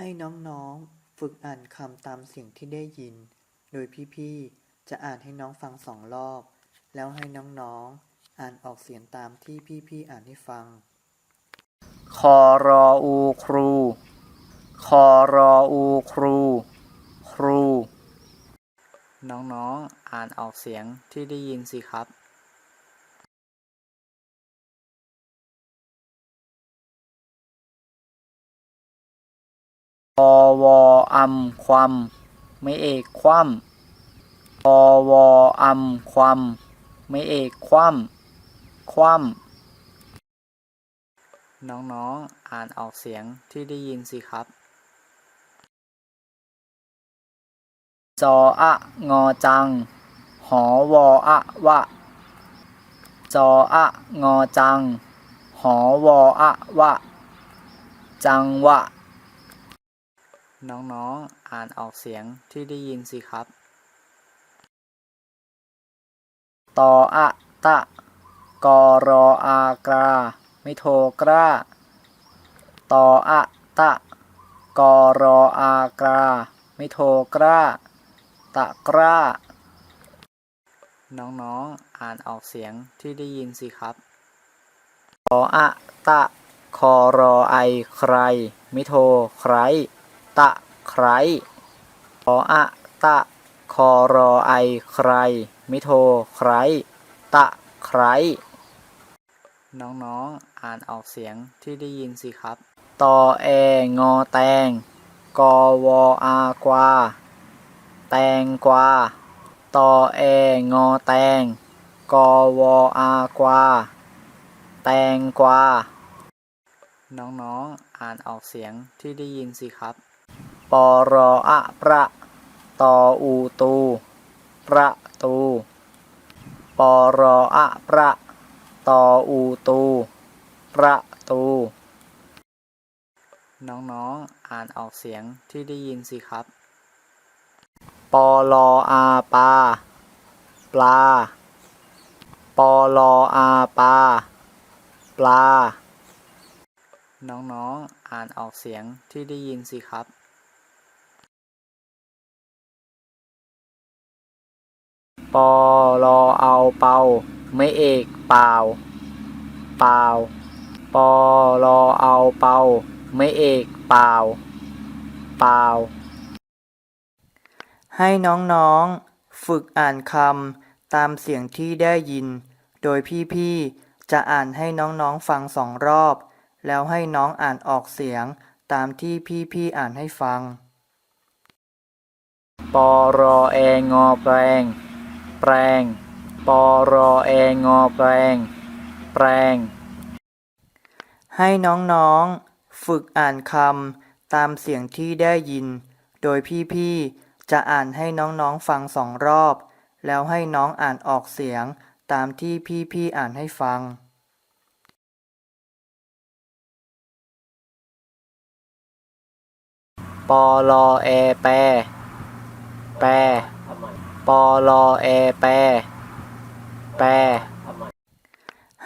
ให้น้องๆ ฝึกอ่านคำตามเสียงที่ได้ยิน โดยพี่ๆ จะอ่านให้น้องฟังสองรอบ แล้วให้น้องๆ อ่านออกเสียงตามที่พี่ๆ อ่านให้ฟัง คอรออูครู คอรออูครู ครู น้องๆอ่านออกเสียงที่ได้ยินสิครับ อวอำความไม่เอกคว่ำอวอำความไม่เอกคว่ำคว่ำน้องๆ อ่านออกเสียงที่ได้ยินสิครับจออะงอจัง หอวออะวะจออะงอจัง หอวออะวะ จังวะ น้องๆ อ่านออกเสียงที่ได้ยินสิครับ ตออะตะ กอรออากรา ไม่โทรกล้าตออะตะ กอรออากรา ไม่โทรกล้าตะกราน้องๆ อ่านออกเสียงที่ได้ยินสิครับตออะตะ คอรอไอใคร ไม่โทรใคร ตะใครตออะตะคอรอไอใครไม่โทรใคร ตะใครน้องๆ อ่านออกเสียงที่ได้ยินสิครับ ตอแองอแตง กอวออากวา แตงกวา ตอแองอแตง กอวออากวา แตงกวา น้องๆ อ่านออกเสียงที่ได้ยินสิครับ ปอรออะประตออูตูประตูปอรออะประตออูตูประตู น้องๆ อ่านออกเสียงที่ได้ยินสิครับ ปอลออาปา ปลา ปอลออาปา ปลา น้องๆ อ่านออกเสียงที่ได้ยินสิครับ ปอลอเอาเปาไม่เอกเปล่าเปล่าปอลอเอาเปาไม่เอกเปล่าเปล่าให้น้องๆ ฝึกอ่านคำตามเสียงที่ได้ยิน โดยพี่ๆ จะอ่านให้น้องๆฟังสองรอบ แล้วให้น้องอ่านออกเสียงตามที่พี่ๆ อ่านให้ฟัง ปอรอเองอแปลง แปลงปอรอเองอแปลง แปลง ให้น้องๆ ฝึกอ่านคำตามเสียงที่ได้ยิน โดยพี่ๆ จะอ่านให้น้องๆ ฟังสองรอบ แล้วให้น้องอ่านออกเสียงตามที่พี่ๆ อ่านให้ฟังปอลอเอแปรแปร ปอลอเอแปรแปร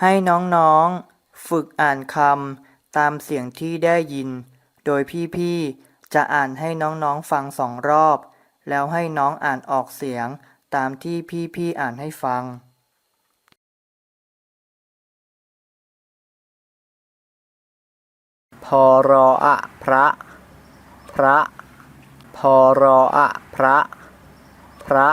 ให้น้องๆ ฝึกอ่านคำตามเสียงที่ได้ยิน โดยพี่ๆ จะอ่านให้น้องๆ ฟังสองรอบ แล้วให้น้องอ่านออกเสียงตามที่พี่ๆ อ่านให้ฟังพอรออะพระ พระ พอรออะพระ พระ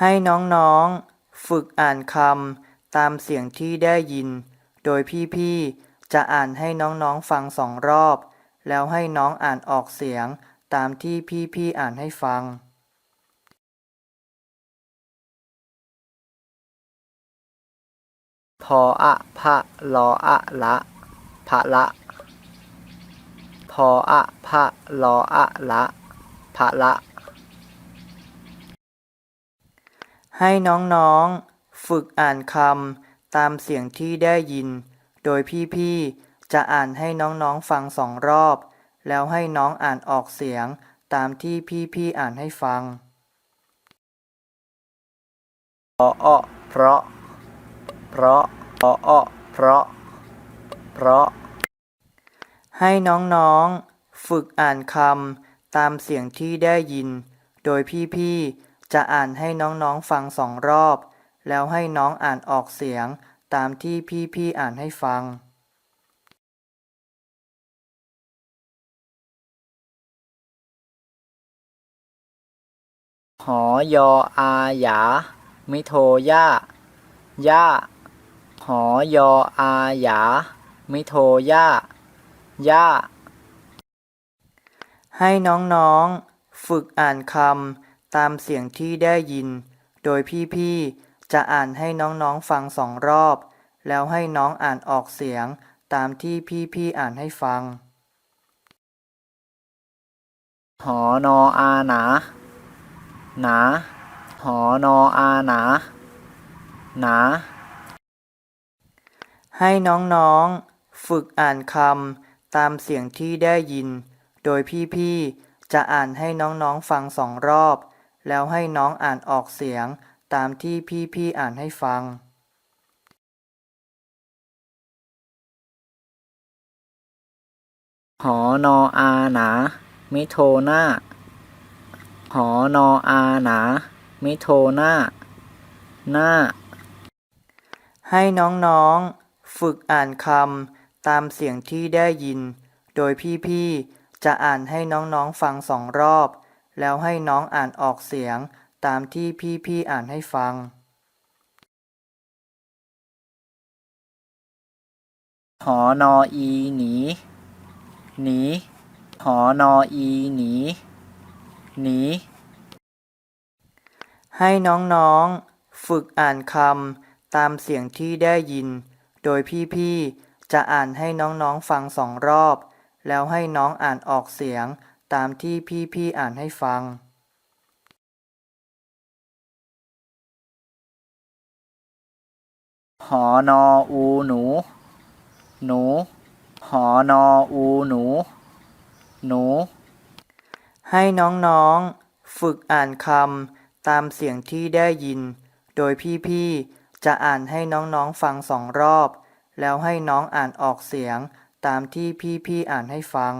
ให้น้องๆ ฝึกอ่านคำตามเสียงที่ได้ยิน โดยพี่ๆ จะอ่านให้น้องๆฟังสองรอบ แล้วให้น้องอ่านออกเสียงตามที่พี่ๆ อ่านให้ฟัง พออะพะลออะละพะละ พออะพะลออะละพะละ ให้น้องๆ ฝึกอ่านคำตามเสียงที่ได้ยิน โดยพี่ๆ จะอ่านให้น้องๆฟังสองรอบ แล้วให้น้องอ่านออกเสียงตามที่พี่ๆ อ่านให้ฟังพออ้อเพราะ เพราะพออ้อเพราะ เพราะ ให้น้องๆ ฝึกอ่านคำตามเสียงที่ได้ยิน โดยพี่ๆ จะอ่านให้น้องๆฟังสองรอบ แล้วให้น้องอ่านออกเสียงตามที่พี่ๆอ่านให้ฟัง หอยออาหยา มิโทย่าย่าหอยออาหยา มิโทย่าย่าให้น้องๆ ฝึกอ่านคำ ตามเสียงที่ได้ยิน โดยพี่ๆ จะอ่านให้น้องๆฟังสองรอบ แล้วให้น้องอ่านออกเสียงตามที่พี่ๆ อ่านให้ฟัง หอนออาหนาหนาหอนออาหนาหนาให้น้องๆ ฝึกอ่านคำตามเสียงที่ได้ยิน โดยพี่ๆ จะอ่านให้น้องๆ ฟังสองรอบ แล้วให้น้องอ่านออกเสียงตามที่พี่ๆอ่านให้ฟังหอนออาหนามิโทนาหอนออาหนามิโทนาหน้า ให้น้องๆ ฝึกอ่านคำตามเสียงที่ได้ยิน โดยพี่ๆ จะอ่านให้น้องๆ ฟังสองรอบ แล้วให้น้องอ่านออกเสียงตามที่พี่ๆอ่านให้ฟัง หอนออีหนี หนี หอนออีหนี หนี ให้น้องๆ ฝึกอ่านคำตามเสียงที่ได้ยิน โดยพี่ๆ จะอ่านให้น้องๆ ฟังสองรอบ แล้วให้น้องอ่านออกเสียง ตามที่พี่ๆอ่านให้ฟังหอนออูหนู หนู หอนออูหนู หนู ให้น้องๆ ฝึกอ่านคำตามเสียงที่ได้ยิน โดยพี่ๆ จะอ่านให้น้องๆฟังสองรอบ แล้วให้น้องอ่านออกเสียงตามที่พี่ๆ อ่านให้ฟัง